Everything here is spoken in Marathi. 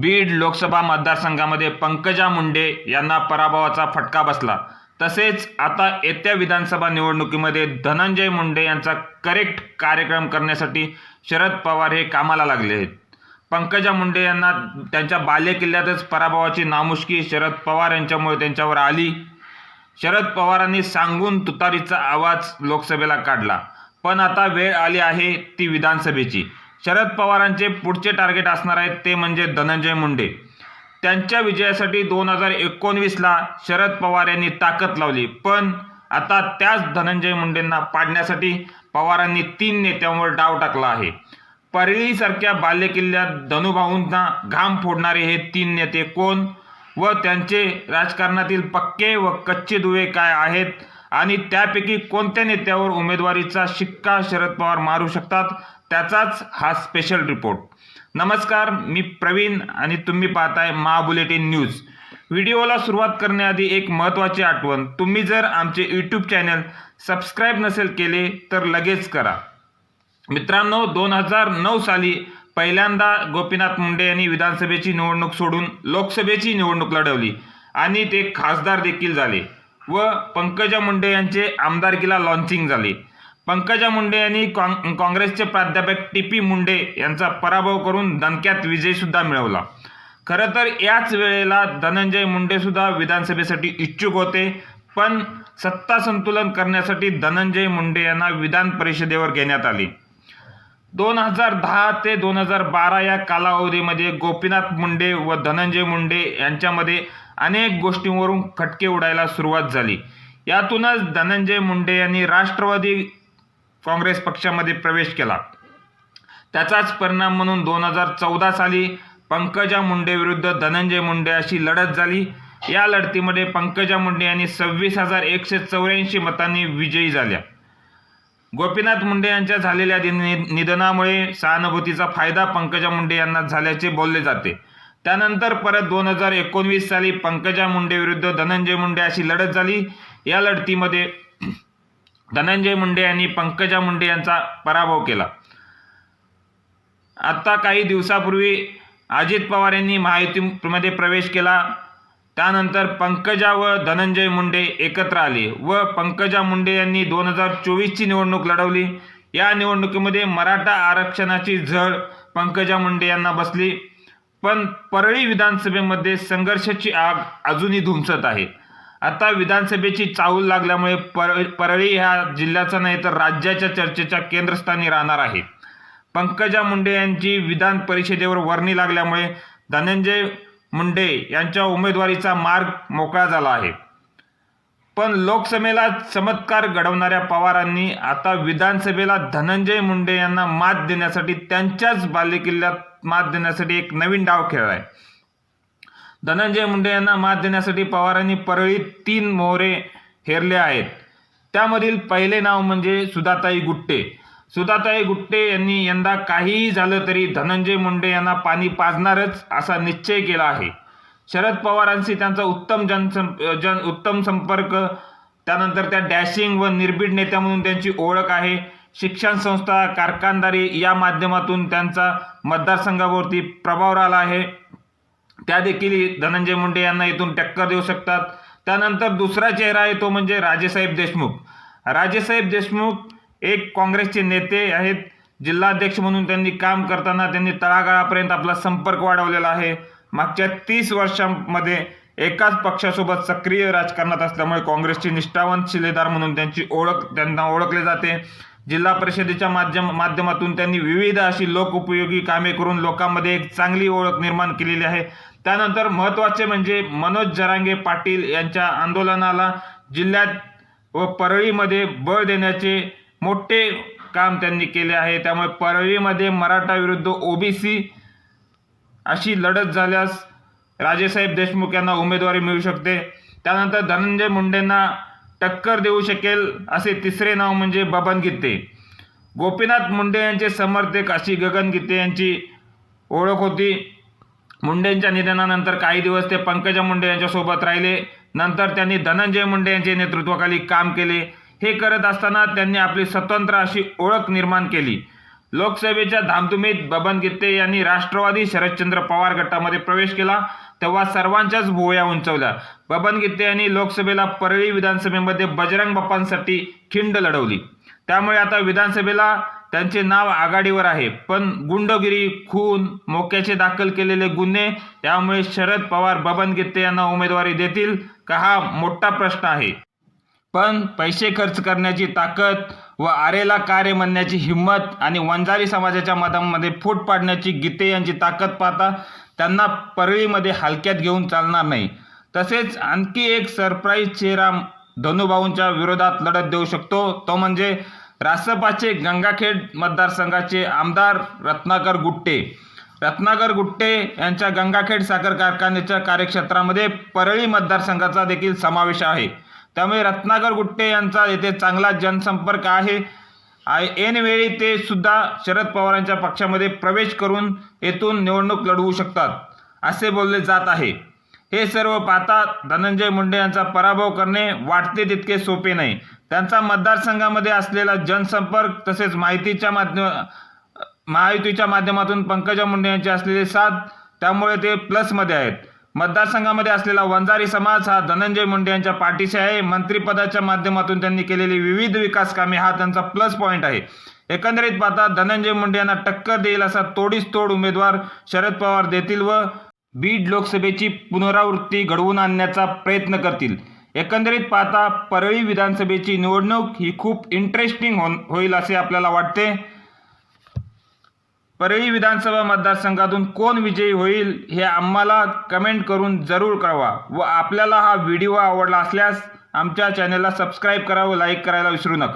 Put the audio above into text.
बीड लोकसभा मतदारसंघामध्ये पंकजा मुंडे यांना पराभवाचा फटका बसला. तसेच आता येत्या विधानसभा निवडणुकीमध्ये धनंजय मुंडे यांचा करेक्ट कार्यक्रम करण्यासाठी शरद पवार हे कामाला लागले आहेत. पंकजा मुंडे यांना त्यांच्या बालेकिल्ल्यातच पराभवाची नामुष्की शरद पवार यांच्यामुळे त्यांच्यावर आली. शरद पवारांनी सांगून तुतारीचा आवाज लोकसभेला काढला. पण आता वेळ आली आहे ती विधानसभेची. शरद पवारांचे पुढचे टार्गेट असणार आहेत ते म्हणजे धनंजय मुंडे. त्यांच्या विजयासाठी दोन हजार एकोणवीसला शरद पवार यांनी ताकद लावली. पण आता त्याच धनंजय मुंडेंना पाडण्यासाठी पवारांनी तीन नेत्यांवर डाव टाकला आहे. परळीसारख्या बालेकिल्ल्यात धनुभाऊंना घाम फोडणारे हे तीन नेते कोण? व त्यांचे राजकारणातील पक्के व कच्चे दुवे काय आहेत? आणि त्यापैकी कोणत्या नेत्यावर उमेदवारीचा शिक्का शरद पवार मारू शकतात त्याचाच हा स्पेशल रिपोर्ट नमस्कार मी प्रवीण आणि तुम्ही पाहताय मा बुलेटिन न्यूज. व्हिडिओला सुरुवात करण्याआधी एक महत्त्वाची आठवण तुम्ही जर आमचे यूट्यूब चॅनल सबस्क्राईब नसेल केले तर लगेच करा. मित्रांनो दोन हजार नऊ साली पहिल्यांदा गोपीनाथ मुंडे यांनी विधानसभेची निवडणूक सोडून लोकसभेची निवडणूक लढवली आणि ते खासदार देखील झाले. व पंकजा मुंडे यांचे आमदारकीला लॉन्चिंग झाले. पंकजा मुंडे यांनी काँग काँग्रेसचे प्राध्यापक टी पी मुंडे यांचा पराभव करून दणक्यात विजयसुद्धा मिळवला. खरं तर याच वेळेला धनंजय मुंडेसुद्धा विधानसभेसाठी इच्छुक होते पण सत्ता संतुलन करण्यासाठी धनंजय मुंडे यांना विधान परिषदेवर घेण्यात आले. दोन हजार दहा ते दोन हजार बारा या कालावधीमध्ये गोपीनाथ मुंडे व धनंजय मुंडे यांच्यामध्ये अनेक गोष्टींवरून खटके उडायला सुरुवात झाली. यातूनच धनंजय मुंडे यांनी राष्ट्रवादी काँग्रेस पक्षामध्ये प्रवेश केला. त्याचाच परिणाम म्हणून दोन हजार चौदा साली पंकजा मुंडे विरुद्ध धनंजय मुंडे अशी लढत झाली. या लढतीमध्ये पंकजा मुंडे यांनी सव्वीस हजार एकशे चौऱ्याऐंशी मतांनी विजयी झाल्या. गोपीनाथ मुंडे यांच्या झालेल्या निधनामुळे सहानुभूतीचा फायदा पंकजा मुंडे यांना झाल्याचे बोलले जाते. त्यानंतर परत दोन हजार एकोणवीस साली पंकजा मुंडे विरुद्ध धनंजय मुंडे अशी लढत झाली. या लढतीमध्ये धनंजय मुंडे यांनी पंकजा मुंडे यांचा पराभव केला. आत्ता काही दिवसापूर्वी अजित पवार यांनी महायुतीमध्ये प्रवेश केला. त्यानंतर पंकजा व धनंजय मुंडे एकत्र आले व पंकजा मुंडे यांनी दोन हजार चोवीसची निवडणूक लढवली. या निवडणुकीमध्ये मराठा आरक्षणाची झळ पंकजा मुंडे यांना बसली. पण परळी विधानसभेमध्ये संघर्षाची आग अजूनही धुमसत आहे. आता विधानसभेची चाहूल लागल्यामुळे पर परळी ह्या जिल्ह्याचा नाही तर राज्याच्या चर्चेच्या केंद्रस्थानी राहणार आहे. पंकजा मुंडे यांची विधान परिषदेवर वर्णी लागल्यामुळे धनंजय मुंडे यांच्या उमेदवारीचा मार्ग मोकळा झाला आहे. पण लोकसभेला चमत्कार घडवणाऱ्या पवारांनी आता विधानसभेला धनंजय मुंडे यांना मात देण्यासाठी त्यांच्याच बालेकिल्ल्यात मात देण्यासाठी एक नवीन डाव खेळला आहे धनंजय मुंडे यांना मात देण्यासाठी पवारांनी परळीत तीन मोहरे हेरले आहेत. त्यामधील पहिले नाव म्हणजे सुधाताई गुट्टे. सुधाताई गुट्टे यांनी यंदा काहीही झालं तरी धनंजय मुंडे यांना पाणी पाजणारच असा निश्चय केला आहे. शरद पवारांशी त्यांचा उत्तम जनसं जन उत्तम संपर्क त्यानंतर त्या डॅशिंग व निर्भीड नेत्या म्हणून त्यांची ओळख आहे. शिक्षण संस्था कारखानदारी या माध्यमातून त्यांचा मतदारसंघावरती प्रभाव राहिला आहे. त्या देखील धनंजय मुंडे यांना इथून टक्कर देऊ शकतात. त्यानंतर दुसरा चेहरा आहे तो म्हणजे राजेसाहेब देशमुख. राजेसाहेब देशमुख एक काँग्रेसचे नेते आहेत. जिल्हाध्यक्ष म्हणून त्यांनी काम करताना त्यांनी तळागाळापर्यंत आपला संपर्क वाढवलेला आहे. मागच्या तीस वर्षांमध्ये एकाच पक्षासोबत सक्रिय राजकारणात असल्यामुळे काँग्रेसचे निष्ठावंत शिलेदार म्हणून त्यांची ओळख त्यांना ओळखले जाते. जिल्हा परिषदेच्या माध्यम माध्यमातून त्यांनी विविध अशी लोकउपयोगी कामे करून लोकांमध्ये एक चांगली ओळख निर्माण केलेली आहे. त्यानंतर महत्त्वाचे म्हणजे मनोज जरांगे पाटील यांच्या आंदोलनाला जिल्ह्यात व परळीमध्ये बळ देण्याचे मोठे काम त्यांनी केले आहे. त्यामुळे परळीमध्ये मराठा विरुद्ध ओबीसी अशी लढत झाल्यास राजेसाहेब देशमुख यांना उमेदवारी मिळू शकते. त्यानंतर धनंजय मुंडेंना टक्कर देऊ शकेल असे तिसरे नाव म्हणजे बबन गीते. गोपीनाथ मुंडे यांचे समर्थक अशी गगन गीते यांची ओळख होती. मुंडेंच्या निधनानंतर काही दिवस ते पंकजा मुंडे यांच्यासोबत राहिले. नंतर त्यांनी धनंजय मुंडे यांचे नेतृत्वाखाली काम केले. हे करत असताना त्यांनी आपली स्वतंत्र अशी ओळख निर्माण केली. लोकसभेच्या धामधुमीत बबन गित्ते यांनी राष्ट्रवादी शरदचंद्र पवार गटामध्ये प्रवेश केला तेव्हा सर्वांच्याच भुवया उंचवल्या. बबन गित्ते यांनी लोकसभेला परळी विधानसभेमध्ये बजरंग बाप्पांसाठी खिंड लढवली. त्यामुळे आता विधानसभेला त्यांचे नाव आघाडीवर आहे. पण गुंडगिरी खून मोक्याचे दाखल केलेले गुन्हे यामुळे शरद पवार बबन गित्ते यांना उमेदवारी देतील का हा मोठा प्रश्न आहे. पण पैसे खर्च करण्याची ताकद व आरेला कार्य म्हणण्याची हिंमत आणि वंजारी समाजाच्या मतांमध्ये फूट पाडण्याची गीते यांची ताकद पाहता त्यांना परळीमध्ये हलक्यात घेऊन चालणार नाही. तसेच आणखी एक सरप्राईज चेहरा धनुभाऊंच्या विरोधात लढत देऊ शकतो. तो म्हणजे रासपाचे गंगाखेड मतदारसंघाचे आमदार रत्नाकर गुट्टे. रत्नाकर गुट्टे यांच्या गंगाखेड साखर कारखान्याच्या कार्यक्षेत्रामध्ये परळी मतदारसंघाचा देखील समावेश आहे. त्यामुळे रत्नाकर गुट्टे यांचा येथे चांगला जनसंपर्क आहे. ऐनवेळी ते सुद्धा शरद पवारांच्या पक्षामध्ये प्रवेश करून येथून निवडणूक लढवू शकतात असे बोलले जात आहे. हे सर्व पाहता धनंजय मुंडे यांचा पराभव करणे वाटते तितके सोपे नाही. त्यांचा मतदारसंघामध्ये असलेला जनसंपर्क तसेच माहितीच्या माध्यम महायुतीच्या माध्यमातून पंकजा मुंडे यांचे असलेले साथ त्यामुळे ते प्लसमध्ये आहेत. मतदारसंघामध्ये असलेला वंजारी समाज हा धनंजय मुंडे यांच्या पाठीशी आहे. मंत्रिपदाच्या माध्यमातून त्यांनी केलेली विविध विकास कामे हा त्यांचा प्लस पॉईंट आहे. एकंदरीत पाहता धनंजय मुंडे यांना टक्कर देईल असा तोडीस तोड उमेदवार शरद पवार देतील व बीड लोकसभेची पुनरावृत्ती घडवून आणण्याचा प्रयत्न करतील. एकंदरीत पाहता परळी विधानसभेची निवडणूक ही खूप इंटरेस्टिंग हो होईल असे आपल्याला वाटते. परळी विधानसभा मतदारसंघातून कोण विजयी होईल हे आम्हाला कमेंट करून जरूर कळवा व आपल्याला हा व्हिडिओ आवडला असल्यास आमच्या चॅनलला सबस्क्राईब करा व लाईक करायला विसरू नका.